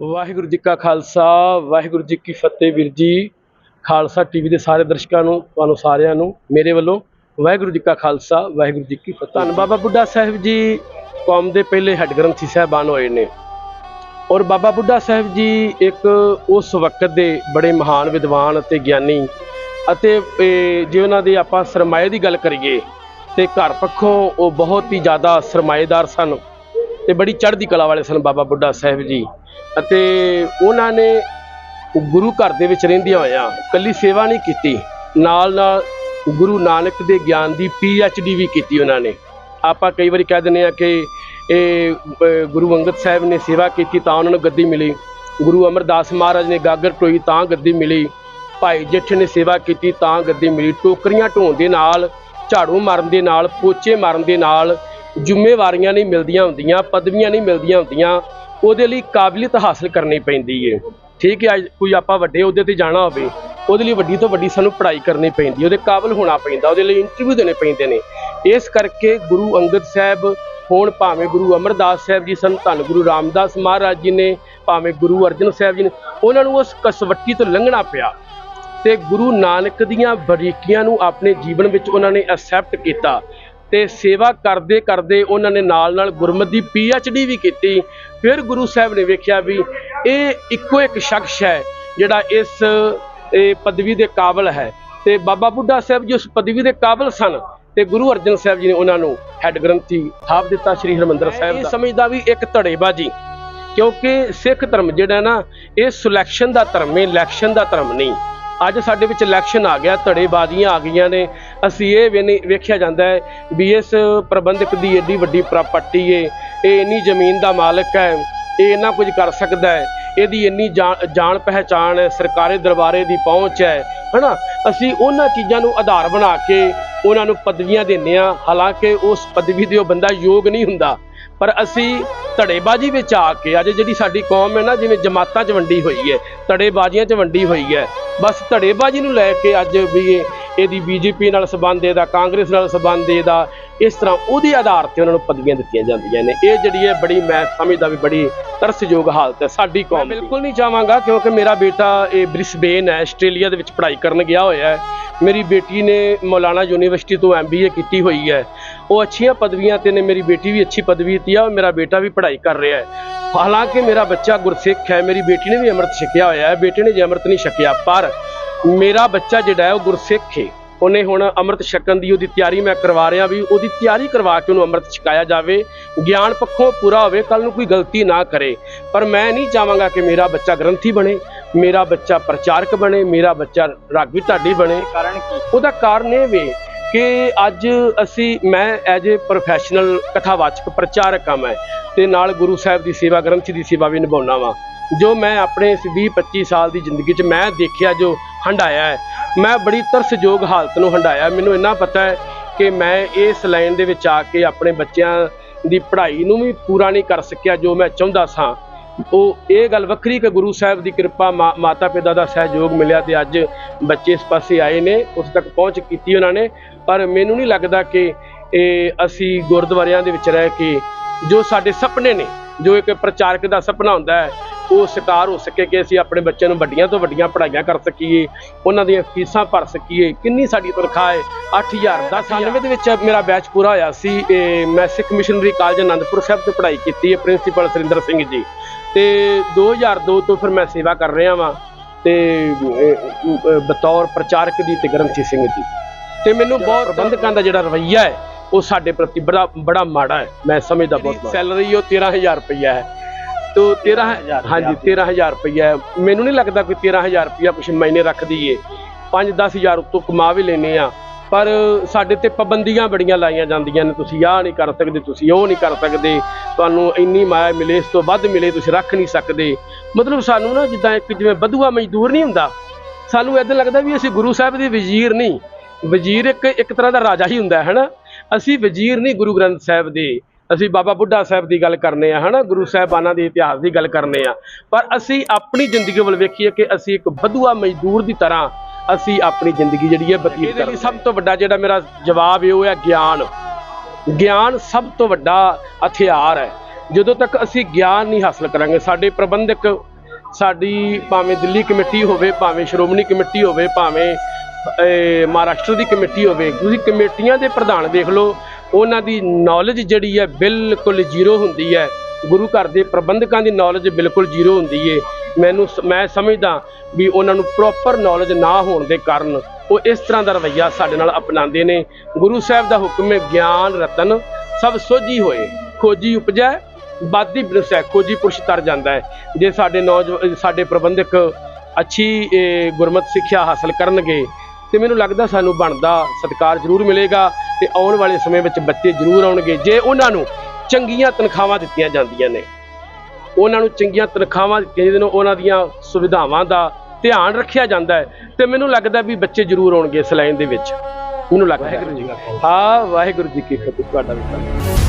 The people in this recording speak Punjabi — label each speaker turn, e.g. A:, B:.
A: ਵਾਹਿਗੁਰੂ ਜੀ ਕਾ ਖਾਲਸਾ, ਵਾਹਿਗੁਰੂ ਜੀ ਕੀ ਫਤਿਹ ਵੀਰ ਜੀ। ਖਾਲਸਾ ਟੀਵੀ ਦੇ ਸਾਰੇ ਦਰਸ਼ਕਾਂ ਨੂੰ, ਤੁਹਾਨੂੰ ਸਾਰਿਆਂ ਨੂੰ, ਮੇਰੇ ਵੱਲੋਂ ਵਾਹਿਗੁਰੂ ਜੀ ਕਾ ਖਾਲਸਾ, ਵਾਹਿਗੁਰੂ ਜੀ ਕੀ ਫਤਿਹ। ਧੰਨ ਬਾਬਾ ਬੁੱਢਾ ਸਾਹਿਬ ਜੀ, ਕੌਮ ਦੇ ਪਹਿਲੇ ਹੈੱਡ ਗ੍ਰੰਥੀ ਸਾਹਿਬਾਨ ਹੋਏ ਨੇ। ਔਰ ਬਾਬਾ ਬੁੱਢਾ ਸਾਹਿਬ ਜੀ ਇੱਕ ਉਸ ਵਕਤ ਦੇ ਬੜੇ ਮਹਾਨ ਵਿਦਵਾਨ ਅਤੇ ਗਿਆਨੀ ਅਤੇ ਜੇ ਉਹਨਾਂ ਦੇ ਆਪਾਂ ਸਰਮਾਏ ਦੀ ਗੱਲ ਕਰੀਏ, ਤੇ ਘਰ ਪੱਖੋਂ ਉਹ ਬਹੁਤ ਹੀ ਜ਼ਿਆਦਾ ਸਰਮਾਏਦਾਰ ਸਨ। ਤੇ ਬੜੀ ਚੜ੍ਹਦੀ ਕਲਾ ਵਾਲੇ ਸਨ ਬਾਬਾ ਬੁੱਢਾ ਸਾਹਿਬ ਜੀ। ਅਤੇ ਉਹਨਾਂ ਨੇ ਗੁਰੂ ਘਰ ਦੇ ਵਿੱਚ ਰਹਿੰਦਿਆਂ ਹੋਇਆਂ ਕੱਲੀ ਸੇਵਾ ਨਹੀਂ ਕੀਤੀ। ਨਾਲ ਨਾਲ ਗੁਰੂ ਨਾਨਕ ਦੇ ਗਿਆਨ ਦੀ ਪੀ ਐਚ ਡੀ ਵੀ ਕੀਤੀ ਉਹਨਾਂ ਨੇ। ਆਪਾਂ ਕਈ ਵਾਰੀ ਕਹਿ ਦਿੰਦੇ ਆ ਕਿ ਇਹ ਗੁਰੂ ਅੰਗਦ ਸਾਹਿਬ ਨੇ ਸੇਵਾ ਕੀਤੀ ਤਾਂ ਉਹਨਾਂ ਨੂੰ ਗੱਦੀ ਮਿਲੀ। ਗੁਰੂ ਅਮਰਦਾਸ ਮਹਾਰਾਜ ਨੇ ਗਾਗਰ ਟੋਈ ਤਾਂ ਗੱਦੀ ਮਿਲੀ। ਭਾਈ ਜੇਠ ਨੇ ਸੇਵਾ ਕੀਤੀ ਤਾਂ ਗੱਦੀ ਮਿਲੀ। ਟੋਕਰੀਆਂ ਢੋਣ ਦੇ ਨਾਲ, ਝਾੜੂ ਮਾਰਨ ਦੇ ਨਾਲ, ਪੋਚੇ ਮਾਰਨ ਦੇ ਨਾਲ ਜ਼ਿੰਮੇਵਾਰੀਆਂ ਨਹੀਂ ਮਿਲਦੀਆਂ ਹੁੰਦੀਆਂ, ਪਦਵੀਆਂ ਨਹੀਂ ਮਿਲਦੀਆਂ ਹੁੰਦੀਆਂ, ਉਹਦੇ ਲਈ ਕਾਬਲੀਅਤ ਹਾਸਲ ਕਰਨੀ ਪੈਂਦੀ ਹੈ ਠੀਕ ਹੈ ਅੱਜ ਕੋਈ ਆਪਾਂ ਵੱਡੇ ਅਹੁਦੇ ਤੇ ਜਾਣਾ ਹੋਵੇ, ਉਹਦੇ ਲਈ ਵੱਡੀ ਤੋਂ ਵੱਡੀ ਸਾਨੂੰ ਪੜ੍ਹਾਈ ਕਰਨੀ ਪੈਂਦੀ, ਉਹਦੇ ਕਾਬਲ ਹੋਣਾ ਪੈਂਦਾ, ਉਹਦੇ ਲਈ ਇੰਟਰਵਿਊ ਦੇਣੇ ਪੈਂਦੇ ਨੇ। ਇਸ ਕਰਕੇ ਗੁਰੂ ਅੰਗਦ ਸਾਹਿਬ, ਹੋਣ ਭਾਵੇਂ ਗੁਰੂ ਅਮਰਦਾਸ ਸਾਹਿਬ ਜੀ ਸਨ, ਧੰਨ ਗੁਰੂ ਰਾਮਦਾਸ ਮਹਾਰਾਜ ਜੀ ਨੇ, ਭਾਵੇਂ ਗੁਰੂ ਅਰਜਨ ਸਾਹਿਬ ਜੀ ਨੇ, ਉਹਨਾਂ ਨੂੰ ਉਸ ਕਸਵੱਟੀ ਤੋਂ ਲੰਘਣਾ ਪਿਆ। ਤੇ ਗੁਰੂ ਨਾਨਕ ਦੀਆਂ ਬਰੀਕੀਆਂ ਨੂੰ ਆਪਣੇ ਜੀਵਨ ਵਿੱਚ ਉਹਨਾਂ ਨੇ ਐਕਸੈਪਟ ਕੀਤਾ। ਤੇ ਸੇਵਾ ਕਰਦੇ ਕਰਦੇ ਉਹਨਾਂ ਨੇ ਨਾਲ ਨਾਲ ਗੁਰਮਤਿ ਦੀ ਪੀ ਐਚ ਡੀ ਵੀ ਕੀਤੀ। ਫਿਰ ਗੁਰੂ ਸਾਹਿਬ ਨੇ ਵੇਖਿਆ ਵੀ ਇਹ ਇੱਕੋ ਇੱਕ ਸ਼ਖਸ ਹੈ ਜਿਹੜਾ ਇਸ ਇਹ ਪਦਵੀ ਦੇ ਕਾਬਲ ਹੈ। ਤੇ ਬਾਬਾ ਬੁੱਢਾ ਸਾਹਿਬ ਜੀ ਉਸ ਪਦਵੀ ਦੇ ਕਾਬਲ ਸਨ ਤੇ ਗੁਰੂ ਅਰਜਨ ਸਾਹਿਬ ਜੀ ਨੇ ਉਹਨਾਂ ਨੂੰ ਹੈੱਡ ਗ੍ਰੰਥੀ ਥਾਪ ਦਿੱਤਾ ਸ੍ਰੀ ਹਰਿਮੰਦਰ ਸਾਹਿਬ ਦਾ। ਸਮਝਦਾ ਵੀ ਇੱਕ ਧੜੇਬਾਜੀ ਕਿਉਂਕਿ ਸਿੱਖ ਧਰਮ ਜਿਹੜਾ ਨਾ ਇਹ ਸਿਲੈਕਸ਼ਨ ਦਾ ਧਰਮ ਹੈ ਇਲੈਕਸ਼ਨ ਦਾ ਧਰਮ ਨਹੀਂ। ਅੱਜ ਸਾਡੇ ਵਿੱਚ ਇਲੈਕਸ਼ਨ ਆ ਗਿਆ, ਧੜੇਬਾਜ਼ੀਆਂ ਆ ਗਈਆਂ ਨੇ। ਅਸੀਂ ਇਹ ਵੀ ਵੇਖਿਆ ਜਾਂਦਾ ਹੈ ਵੀ ਇਸ ਪ੍ਰਬੰਧਕ ਦੀ ਏਡੀ ਵੱਡੀ ਪ੍ਰਾਪਰਟੀ ਏ, ਇਹ ਇੰਨੀ ਜ਼ਮੀਨ ਦਾ ਮਾਲਕ ਹੈ, ਇਹ ਇੰਨਾ ਕੁਝ ਕਰ ਸਕਦਾ ਹੈ, ਇਹਦੀ ਇੰਨੀ ਜਾਣ ਜਾਣ ਪਹਿਚਾਣ ਹੈ, ਸਰਕਾਰੀ ਦਰਬਾਰੇ ਦੀ ਪਹੁੰਚ ਹੈ, ਹਨਾ? ਅਸੀਂ ਉਹਨਾਂ ਚੀਜ਼ਾਂ ਨੂੰ ਆਧਾਰ ਬਣਾ ਕੇ ਉਹਨਾਂ ਨੂੰ ਪਦਵੀਆਂ ਦਿੰਦੇ ਹਾਂ, ਹਾਲਾਂਕਿ ਉਸ ਪਦਵੀ ਦੇ ਉਹ ਬੰਦਾ ਯੋਗ ਨਹੀਂ ਹੁੰਦਾ। ਪਰ ਅਸੀਂ ਧੜੇਬਾਜ਼ੀ ਵਿੱਚ ਆ ਕੇ ਅੱਜ ਜਿਹੜੀ ਸਾਡੀ ਕੌਮ ਹੈ ਨਾ ਜਿਵੇਂ ਜਮਾਤਾਂ 'ਚ ਵੰਡੀ ਹੋਈ ਹੈ ਧੜੇਬਾਜ਼ੀਆਂ 'ਚ ਵੰਡੀ ਹੋਈ ਹੈ ਬਸ ਧੜੇਬਾਜ਼ੀ ਨੂੰ ਲੈ ਕੇ ਅੱਜ ਵੀ ਇਹ ਇਹਦੀ ਬੀਜੇਪੀ ਨਾਲ ਸੰਬੰਧ ਇਹਦਾ ਕਾਂਗਰਸ ਨਾਲ ਸੰਬੰਧ ਇਹਦਾ ਇਸ ਤਰ੍ਹਾਂ ਉਹਦੇ ਆਧਾਰ ਤੇ ਉਹਨਾਂ ਨੂੰ ਪਦਵੀਆਂ ਦਿੱਤੀਆਂ ਜਾਂਦੀਆਂ ਨੇ। ਇਹ ਜਿਹੜੀ ਹੈ ਬੜੀ ਮੈਂ ਸਮਝਦਾ ਵੀ ਬੜੀ ਤਰਸਯੋਗ ਹਾਲਤ ਹੈ ਸਾਡੀ ਕੌਮ ਦੀ। ਬਿਲਕੁਲ ਨਹੀਂ ਚਾਹਾਂਗਾ ਕਿਉਂਕਿ ਮੇਰਾ ਬੇਟਾ ਇਹ ਬ੍ਰਿਸਬੇਨ ਹੈ ਆਸਟ੍ਰੇਲੀਆ ਦੇ ਵਿੱਚ ਪੜ੍ਹਾਈ ਕਰਨ ਗਿਆ ਹੋਇਆ ਹੈ। ਮੇਰੀ ਬੇਟੀ ਨੇ ਮੌਲਾਨਾ ਯੂਨੀਵਰਸਿਟੀ ਤੋਂ ਐਮਬੀਏ ਕੀਤੀ ਹੋਈ ਹੈ। ਉਹ ਅੱਛੀਆਂ ਪਦਵੀਆਂ ਤੇ ਨੇ ਮੇਰੀ ਬੇਟੀ ਵੀ ਅੱਛੀ ਪਦਵੀ ਤੇ ਆ ਮੇਰਾ ਬੇਟਾ ਵੀ ਪੜ੍ਹਾਈ ਕਰ ਰਿਹਾ ਹੈ। ਹਾਲਾਂਕਿ ਮੇਰਾ ਬੱਚਾ ਗੁਰਸਿੱਖ ਹੈ ਮੇਰੀ ਬੇਟੀ ਨੇ ਵੀ ਅੰਮ੍ਰਿਤ ਛਕਿਆ ਹੋਇਆ ਹੈ ਬੇਟੇ ਨੇ ਜੇ ਅੰਮ੍ਰਿਤ ਨਹੀਂ ਛਕਿਆ ਪਰ ਮੇਰਾ ਬੱਚਾ ਜਿਹੜਾ ਹੈ ਉਹ ਗੁਰਸਿੱਖ ਹੈ ਉਹਨੇ ਹੁਣ ਅੰਮ੍ਰਿਤ ਛਕਣ ਦੀ ਉਹਦੀ ਤਿਆਰੀ ਮੈਂ ਕਰਵਾ ਰਿਹਾ ਵੀ ਉਹਦੀ ਤਿਆਰੀ ਕਰਵਾ ਕੇ ਉਹਨੂੰ ਅੰਮ੍ਰਿਤ ਛਕਾਇਆ ਜਾਵੇ। ਗਿਆਨ ਪੱਖੋਂ ਪੂਰਾ ਹੋਵੇ ਕੱਲ ਨੂੰ ਕੋਈ ਗਲਤੀ ਨਾ ਕਰੇ। ਪਰ ਮੈਂ ਨਹੀਂ ਚਾਹਾਂਗਾ ਕਿ ਮੇਰਾ ਬੱਚਾ ਗ੍ਰੰਥੀ ਬਣੇ ਮੇਰਾ ਬੱਚਾ ਪ੍ਰਚਾਰਕ ਬਣੇ ਮੇਰਾ ਬੱਚਾ ਰਾਗੀ ਢਾਡੀ ਬਣੇ।
B: ਕਾਰਨ ਕੀ?
A: ਉਹਦਾ ਕਾਰਨ ਇਹ ਵੇ ਕਿ ਅੱਜ ਅਸੀਂ, ਮੈਂ ਐਜ ਏ ਪ੍ਰੋਫੈਸ਼ਨਲ ਕਥਾਵਾਚਕ, ਪ੍ਰਚਾਰਕ ਹਾਂ ਮੈਂ, ਤੇ ਨਾਲ ਗੁਰੂ ਸਾਹਿਬ ਦੀ ਸੇਵਾ, ਗ੍ਰੰਥੀ ਦੀ ਸੇਵਾ ਵੀ ਨਿਭਾਉਣਾ ਵਾਂ। ਜੋ ਮੈਂ ਆਪਣੇ ਇਸ 20 25 ਸਾਲ ਦੀ ਜ਼ਿੰਦਗੀ 'ਚ ਮੈਂ ਦੇਖਿਆ, ਜੋ ਹੰਡਾਇਆ ਹੈ, ਮੈਂ ਬੜੀ ਤਰਸਯੋਗ ਹਾਲਤ ਨੂੰ ਹੰਡਾਇਆ ਮੈਨੂੰ ਇੰਨਾ ਪਤਾ ਹੈ ਕਿ ਮੈਂ ਇਸ ਲਾਈਨ ਦੇ ਵਿੱਚ ਆ ਕੇ ਆਪਣੇ ਬੱਚਿਆਂ ਦੀ ਪੜ੍ਹਾਈ ਨੂੰ ਵੀ ਪੂਰਾ ਨਹੀਂ ਕਰ ਸਕਿਆ, ਜੋ ਮੈਂ ਚਾਹੁੰਦਾ ਸਾਂ। ਉਹ ਇਹ ਗੱਲ ਵੱਖਰੀ ਕਿ ਗੁਰੂ ਸਾਹਿਬ ਦੀ ਕਿਰਪਾ ਮਾ- ਮਾਤਾ ਪਿਤਾ ਦਾ ਸਹਿਯੋਗ ਮਿਲਿਆ ਤੇ ਅੱਜ ਬੱਚੇ ਇਸ ਪਾਸੇ ਆਏ ਨੇ, ਉਸ ਤੱਕ ਪਹੁੰਚ ਕੀਤੀ ਉਹਨਾਂ ਨੇ। ਪਰ ਮੈਨੂੰ ਨਹੀਂ ਲੱਗਦਾ ਕਿ ਇਹ ਅਸੀਂ ਗੁਰਦੁਆਰਿਆਂ ਦੇ ਵਿੱਚ ਰਹਿ ਕੇ ਜੋ ਸਾਡੇ ਸੁਪਨੇ ਨੇ, ਜੋ ਇੱਕ ਪ੍ਰਚਾਰਕ ਦਾ ਸੁਪਨਾ ਹੁੰਦਾ ਹੈ ਉਹ ਸਾਕਾਰ ਹੋ ਸਕੇ ਕਿ ਅਸੀਂ ਆਪਣੇ ਬੱਚਿਆਂ ਨੂੰ ਵੱਡੀਆਂ ਤੋਂ ਵੱਡੀਆਂ ਪੜ੍ਹਾਈਆਂ ਕਰ ਸਕੀਏ ਉਹਨਾਂ ਦੀਆਂ ਫੀਸਾਂ ਭਰ ਸਕੀਏ। ਕਿੰਨੀ ਸਾਡੀ ਤਨਖਾਹ ਹੈ? 8000 10 ਦੇ ਵਿੱਚ ਮੇਰਾ ਬੈਚ ਪੂਰਾ ਹੋਇਆ ਸੀ। ਮੈਂ ਸਿੱਖ ਮਿਸ਼ਨਰੀ ਕਾਲਜ ਆਨੰਦਪੁਰ ਸਾਹਿਬ ਤੋਂ ਪੜ੍ਹਾਈ ਕੀਤੀ ਹੈ ਪ੍ਰਿੰਸੀਪਲ ਸੁਰਿੰਦਰ ਸਿੰਘ ਜੀ। ਤੇ 2002 ਤੋਂ ਫਿਰ ਮੈਂ ਸੇਵਾ ਕਰ ਰਿਹਾ ਵਾਂ ਤੇ ਬਤੌਰ ਪ੍ਰਚਾਰਕ ਦੀ ਤੇ ਗ੍ਰੰਥੀ ਸਿੰਘ ਦੀ ਤੇ ਮੈਨੂੰ ਬਹੁਤ ਪ੍ਰਬੰਧਕਾਂ ਦਾ ਜਿਹੜਾ ਰਵੱਈਆ ਹੈ ਉਹ ਸਾਡੇ ਪ੍ਰਤੀ ਬੜਾ ਬੜਾ ਮਾੜਾ ਹੈ। ਮੈਂ ਸਮਝਦਾ ਬਹੁਤ ਸੈਲਰੀ ਉਹ 13000 ਰੁਪਈਆ ਹੈ। ਤੋ 13000 ਹਾਂਜੀ 13000 ਰੁਪਈਆ ਹੈ। ਮੈਨੂੰ ਨਹੀਂ ਲੱਗਦਾ ਕੋਈ 13000 ਰੁਪਈਆ ਕੁਛ ਮਹੀਨੇ ਰੱਖ ਦਈਏ। 5-10000 ਉੱਤੋਂ ਕਮਾ ਵੀ ਲੈਨੇ ਆ ਪਰ ਸਾਡੇ ਤੇ ਪਾਬੰਦੀਆਂ ਬੜੀਆਂ ਲਾਈਆਂ ਜਾਂਦੀਆਂ ਨੇ। ਤੁਸੀਂ ਆਹ ਨਹੀਂ ਕਰ ਸਕਦੇ ਤੁਸੀਂ ਉਹ ਨਹੀਂ ਕਰ ਸਕਦੇ। ਤੁਹਾਨੂੰ ਇੰਨੀ ਮਾਇਆ ਮਿਲੇ ਇਸ ਤੋਂ ਵੱਧ ਮਿਲੇ ਤੁਸੀਂ ਰੱਖ ਨਹੀਂ ਸਕਦੇ। ਮਤਲਬ ਸਾਨੂੰ ਨਾ ਜਿੱਦਾਂ ਇੱਕ ਜਿਵੇਂ ਬਧੂਆ ਮਜ਼ਦੂਰ ਨਹੀਂ ਹੁੰਦਾ। ਸਾਨੂੰ ਇਦਾਂ ਲੱਗਦਾ ਵੀ ਅਸੀਂ ਗੁਰੂ ਸਾਹਿਬ ਦੇ ਵਜ਼ੀਰ ਨਹੀਂ। ਵਜ਼ੀਰ ਇੱਕ ਇੱਕ ਤਰ੍ਹਾਂ ਦਾ ਰਾਜਾ ਹੀ ਹੁੰਦਾ ਹੈ ਹਨਾ ਅਸੀਂ ਵਜ਼ੀਰ ਨਹੀਂ ਗੁਰੂ ਗ੍ਰੰਥ ਸਾਹਿਬ ਦੇ। ਅਸੀਂ ਬਾਬਾ ਬੁੱਢਾ ਸਾਹਿਬ ਦੀ ਗੱਲ ਕਰਨੇ ਆ ਹਨਾ? ਗੁਰੂ ਸਾਹਿਬਾਨਾਂ ਦੇ ਇਤਿਹਾਸ ਦੀ ਗੱਲ ਕਰਨੇ ਆ। ਪਰ ਅਸੀਂ ਆਪਣੀ ਜ਼ਿੰਦਗੀ ਵੱਲ ਵੇਖੀਏ ਕਿ ਅਸੀਂ ਇੱਕ ਬਧੂਆ ਮਜ਼ਦੂਰ ਦੀ ਤਰ੍ਹਾਂ ਅਸੀਂ ਆਪਣੀ ਜ਼ਿੰਦਗੀ ਜਿਹੜੀ ਹੈ ਬਤੀਤ ਕਰਦੇ ਸਭ ਤੋਂ ਵੱਡਾ ਜਿਹੜਾ ਮੇਰਾ ਜਵਾਬ ਹੈ ਉਹ ਹੈ ਗਿਆਨ। ਗਿਆਨ ਸਭ ਤੋਂ ਵੱਡਾ ਹਥਿਆਰ ਹੈ। ਜਦੋਂ ਤੱਕ ਅਸੀਂ ਗਿਆਨ ਨਹੀਂ ਹਾਸਲ ਕਰਾਂਗੇ ਸਾਡੇ ਪ੍ਰਬੰਧਕ ਸਾਡੀ ਭਾਵੇਂ ਦਿੱਲੀ ਕਮੇਟੀ ਹੋਵੇ ਭਾਵੇਂ ਸ਼੍ਰੋਮਣੀ ਕਮੇਟੀ ਹੋਵੇ ਭਾਵੇਂ ਇਹ, ਮਹਾਰਾਸ਼ਟਰ ਦੀ ਕਮੇਟੀ ਹੋਵੇ ਤੁਸੀਂ ਕਮੇਟੀਆਂ ਦੇ ਪ੍ਰਧਾਨ ਦੇਖ ਲਓ ਉਹਨਾਂ ਦੀ ਨੌਲੇਜ ਜਿਹੜੀ ਹੈ ਬਿਲਕੁਲ ਜ਼ੀਰੋ ਹੁੰਦੀ ਹੈ। ਗੁਰੂ ਘਰ ਦੇ ਪ੍ਰਬੰਧਕਾਂ ਦੀ ਨੌਲੇਜ ਬਿਲਕੁਲ ਜ਼ੀਰੋ ਹੁੰਦੀ ਏ। ਮੈਨੂੰ ਸ- ਮੈਂ ਸਮਝਦਾ ਵੀ ਉਹਨਾਂ ਨੂੰ ਪ੍ਰੋਪਰ ਨੌਲੇਜ ਨਾ ਹੋਣ ਦੇ ਕਾਰਨ ਉਹ ਇਸ ਤਰ੍ਹਾਂ ਦਾ ਰਵੱਈਆ ਸਾਡੇ ਨਾਲ ਅਪਣਾਉਂਦੇ ਨੇ। ਗੁਰੂ ਸਾਹਿਬ ਦਾ ਹੁਕਮ ਹੈ ਗਿਆਨ ਰਤਨ ਸਭ ਸੋਝੀ ਹੋਏ। ਖੋਜੀ ਉਪਜੈ ਬਾਦੀ ਬਿਨਸੈ ਖੋਜੀ ਪੁਰਸ਼ ਤਰ ਜਾਂਦਾ ਹੈ। ਜੇ ਸਾਡੇ ਨੌਜਵਾਨ ਸਾਡੇ ਪ੍ਰਬੰਧਕ ਅੱਛੀ ਇਹ, ਗੁਰਮਤਿ ਸਿੱਖਿਆ ਹਾਸਲ ਕਰਨਗੇ ਤੇ ਮੈਨੂੰ ਲੱਗਦਾ ਸਾਨੂੰ ਬਣਦਾ ਸਤਿਕਾਰ ਜ਼ਰੂਰ ਮਿਲੇਗਾ ਤੇ ਆਉਣ ਵਾਲੇ ਸਮੇਂ ਵਿੱਚ ਬੱਚੇ ਜ਼ਰੂਰ ਆਉਣਗੇ। ਜੇ ਉਹਨਾਂ ਨੂੰ ਚੰਗੀਆਂ ਤਨਖਾਹਾਂ ਦਿੱਤੀਆਂ ਜਾਂਦੀਆਂ ਨੇ ਉਹਨਾਂ ਨੂੰ ਚੰਗੀਆਂ ਤਨਖਾਹਾਂ ਦਿੱਤੀਆਂ ਜਿਹਦੇ ਨਾਲ ਉਹਨਾਂ ਦੀਆਂ ਸੁਵਿਧਾਵਾਂ ਦਾ ਧਿਆਨ ਰੱਖਿਆ ਜਾਂਦਾ ਹੈ ਤੇ ਮੈਨੂੰ ਲੱਗਦਾ ਵੀ ਬੱਚੇ ਜ਼ਰੂਰ ਆਉਣਗੇ ਇਸ ਲਾਈਨ ਦੇ ਵਿੱਚ। ਮੈਨੂੰ ਲੱਗਦਾ ਹੈ। ਹਾਂ ਵਾਹਿਗੁਰੂ ਜੀ ਕੀ ਫਤਿਹ। ਤੁਹਾਡਾ ਵੀ